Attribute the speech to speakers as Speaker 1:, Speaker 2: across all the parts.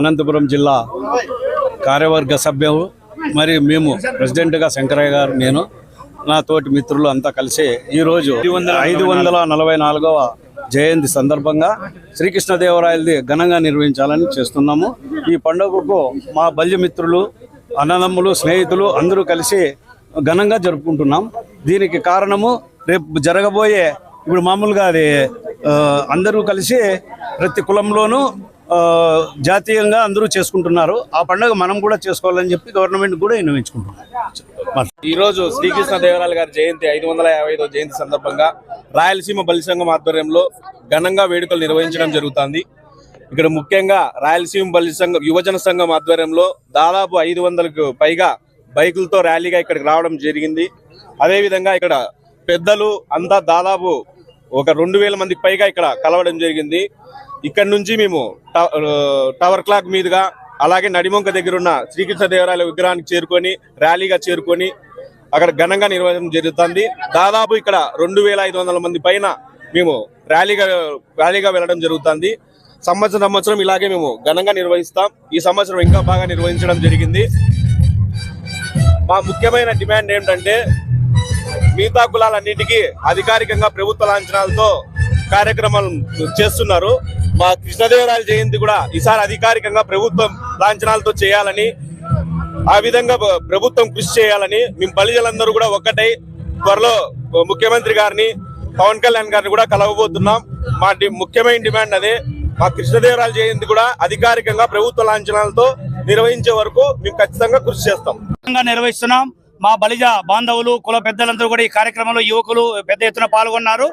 Speaker 1: అనంతపురం జిల్లా కార్యవర్గ సభ్యులు మరి మేము ప్రెసిడెంట్గా శంకరయ్య గారు నేను నా తోటి మిత్రులు అంతా కలిసి ఈరోజు ఐదు వందల నలభై నాలుగవ జయంతి సందర్భంగా శ్రీకృష్ణదేవరాయలది ఘనంగా నిర్వహించాలని చేస్తున్నాము. ఈ పండుగకు మా బల్యమిత్రులు అన్నదమ్ములు స్నేహితులు అందరూ కలిసి ఘనంగా జరుపుకుంటున్నాం. దీనికి కారణము రేపు జరగబోయే ఇప్పుడు మామూలుగా అది అందరూ కలిసి ప్రతి కులంలోనూ జాతీయంగా అందరూ చేసుకుంటున్నారు. ఆ పండుగ మనం కూడా చేసుకోవాలని చెప్పి గవర్నమెంట్ కూడా విన్నవించుకుంటున్నాం.
Speaker 2: ఈ రోజు శ్రీకృష్ణ దేవరాయల గారి జయంతి ఐదు వందల యాభై ఐదో జయంతి సందర్భంగా రాయలసీమ బలిసంఘం ఆధ్వర్యంలో ఘనంగా వేడుకలు నిర్వహించడం జరుగుతుంది. ఇక్కడ ముఖ్యంగా రాయలసీమ బలి సంఘం యువజన సంఘం ఆధ్వర్యంలో దాదాపు ఐదు వందలకు పైగా బైకులతో ర్యాలీగా ఇక్కడికి రావడం జరిగింది. అదేవిధంగా ఇక్కడ పెద్దలు అంతా దాదాపు ఒక రెండు వేల మందికి పైగా ఇక్కడ కలవడం జరిగింది. ఇక్కడ నుంచి మేము టవర్ క్లాక్ మీదుగా అలాగే నడిమొంక దగ్గర ఉన్న విగ్రహానికి చేరుకొని ర్యాలీగా చేరుకొని అక్కడ ఘనంగా నిర్వహించడం జరుగుతుంది. దాదాపు ఇక్కడ రెండు వేల ఐదు వందల మంది పైన మేము ర్యాలీగా ర్యాలీగా వెళ్ళడం జరుగుతుంది. సంవత్సరం సంవత్సరం ఇలాగే మేము ఘనంగా నిర్వహిస్తాం. ఈ సంవత్సరం ఇంకా బాగా నిర్వహించడం జరిగింది. మా ముఖ్యమైన డిమాండ్ ఏంటంటే మిగతా కులాలన్నింటికీ అధికారికంగా ప్రభుత్వ లాంఛనాలతో కార్యక్రమాలు చేస్తున్నారు. మా కృష్ణదేవరాయల జయంతి కూడా ఈసారి అధికారికంగా ప్రభుత్వం లాంఛనాలతో చేయాలని ఆ విధంగా ప్రభుత్వం కృషి చేయాలని మేము బలిజలందరూ కూడా ఒక్కటై త్వరలో ముఖ్యమంత్రి గారిని పవన్ కళ్యాణ్ గారిని కూడా కలవబోతున్నాం. మా డి- ముఖ్యమైన డిమాండ్ అదే. మా కృష్ణదేవరాయల జయంతి కూడా అధికారికంగా ప్రభుత్వ లాంఛనాలతో నిర్వహించే వరకు మేము ఖచ్చితంగా కృషి చేస్తాం.
Speaker 3: నిర్వహిస్తున్నాం. మా బలిజ బాంధవులు కుల పెద్దలందరూ కూడా ఈ కార్యక్రమంలో యువకులు పెద్ద ఎత్తున పాల్గొన్నారు.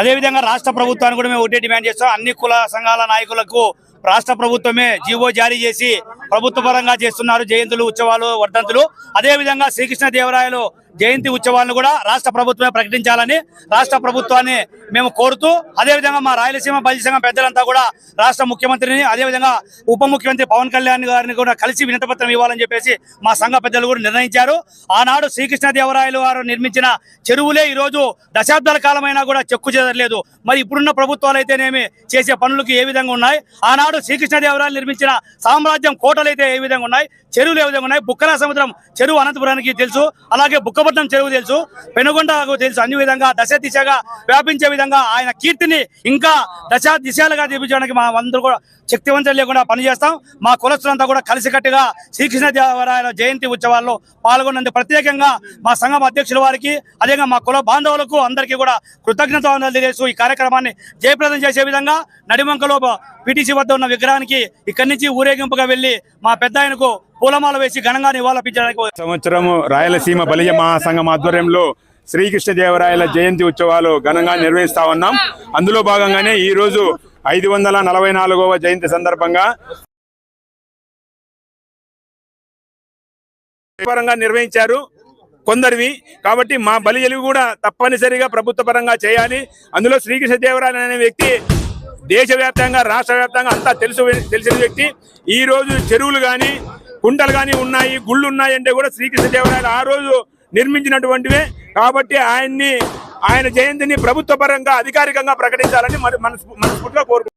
Speaker 3: అదేవిధంగా రాష్ట్ర ప్రభుత్వాన్ని కూడా మేము ఒకటే డిమాండ్ చేస్తాం. అన్ని కుల సంఘాల నాయకులకు రాష్ట్ర ప్రభుత్వమే జీవో జారీ చేసి ప్రభుత్వ పరంగా చేస్తున్నారు జయంతులు ఉత్సవాలు వర్ధంతులు. అదేవిధంగా శ్రీకృష్ణ దేవరాయలు జయంతి ఉత్సవాలను కూడా రాష్ట్ర ప్రభుత్వమే ప్రకటించాలని రాష్ట్ర ప్రభుత్వాన్ని మేము కోరుతూ అదేవిధంగా మా రాయలసీమ బలిజ సంఘం పెద్దలంతా కూడా రాష్ట్ర ముఖ్యమంత్రిని అదేవిధంగా ఉప ముఖ్యమంత్రి పవన్ కళ్యాణ్ గారిని కూడా కలిసి వినతపత్రం ఇవ్వాలని చెప్పేసి మా సంఘ పెద్దలు కూడా నిర్ణయించారు. ఆనాడు శ్రీకృష్ణ దేవరాయలు వారు నిర్మించిన చెరువులే ఈ రోజు దశాబ్దాల కాలమైనా కూడా చెక్కు చెదరలేదు. మరి ఇప్పుడున్న ప్రభుత్వాలు అయితేనేమి చేసే పనులకు ఏ విధంగా ఉన్నాయి? ఆనాడు శ్రీకృష్ణ దేవరాయలు నిర్మించిన సామ్రాజ్యం కోట కోటలు అయితే ఏ విధంగా ఉన్నాయి? చెరువులు ఏ విధంగా ఉన్నాయి? బుక్కల సముద్రం చెరువు అనంతపురానికి తెలుసు. అలాగే బుక్కపట్నం చెరువు తెలుసు. పెనుగొండకు తెలుసు. అన్ని విధంగా దశ దిశగా వ్యాపించే విధంగా ఆయన కీర్తిని ఇంకా దశ దిశలుగా చూపించడానికి మా అందరూ కూడా శక్తివంతం లేకుండా పనిచేస్తాం. మా కులస్తులంతా కూడా కలిసికట్టుగా శ్రీకృష్ణ దేవరాయల జయంతి ఉత్సవాల్లో పాల్గొన్నందుకు ప్రత్యేకంగా మా సంఘం అధ్యక్షుల వారికి అదేగా మా కుల బాంధవులకు అందరికీ కూడా కృతజ్ఞత తెలియజేస్తూ ఈ కార్యక్రమాన్ని జయప్రదం చేసే విధంగా నడిమంకలో పిటిసి వద్ద ఉన్న విగ్రహానికి ఇక్కడి నుంచి ఊరేగింపుగా వెళ్ళి మా పెద్ద ఆయనకు పూలమాల వేసి ఘనంగా నివాళులర్పించడానికి
Speaker 4: సంవత్సరము రాయలసీమ బలిజ మహాసంఘం ఆధ్వర్యంలో శ్రీకృష్ణదేవరాయల జయంతి ఉత్సవాలు ఘనంగా నిర్వహిస్తా ఉన్నాం. అందులో భాగంగానే ఈ రోజు ఐదు వందల నలభై నాలుగవ జయంతి సందర్భంగా పరంగా నిర్వహించారు కొందరివి. కాబట్టి మా బలిజలు కూడా తప్పనిసరిగా ప్రభుత్వ పరంగా చేయాలి. అందులో శ్రీకృష్ణదేవరాయలు అనే వ్యక్తి దేశవ్యాప్తంగా రాష్ట్ర వ్యాప్తంగా అంతా తెలుసు తెలిసిన వ్యక్తి. ఈ రోజు చెరువులు కానీ కుంటలు కానీ ఉన్నాయి గుళ్ళు ఉన్నాయి అంటే కూడా శ్రీకృష్ణదేవరాయలు ఆ రోజు నిర్మించినటువంటివే. కాబట్టి ఆయన్ని ఆయన జయంతిని ప్రభుత్వ పరంగా అధికారికంగా ప్రకటించాలని మరి మనస్ఫూర్తిగా కోరుకుంటున్నాం.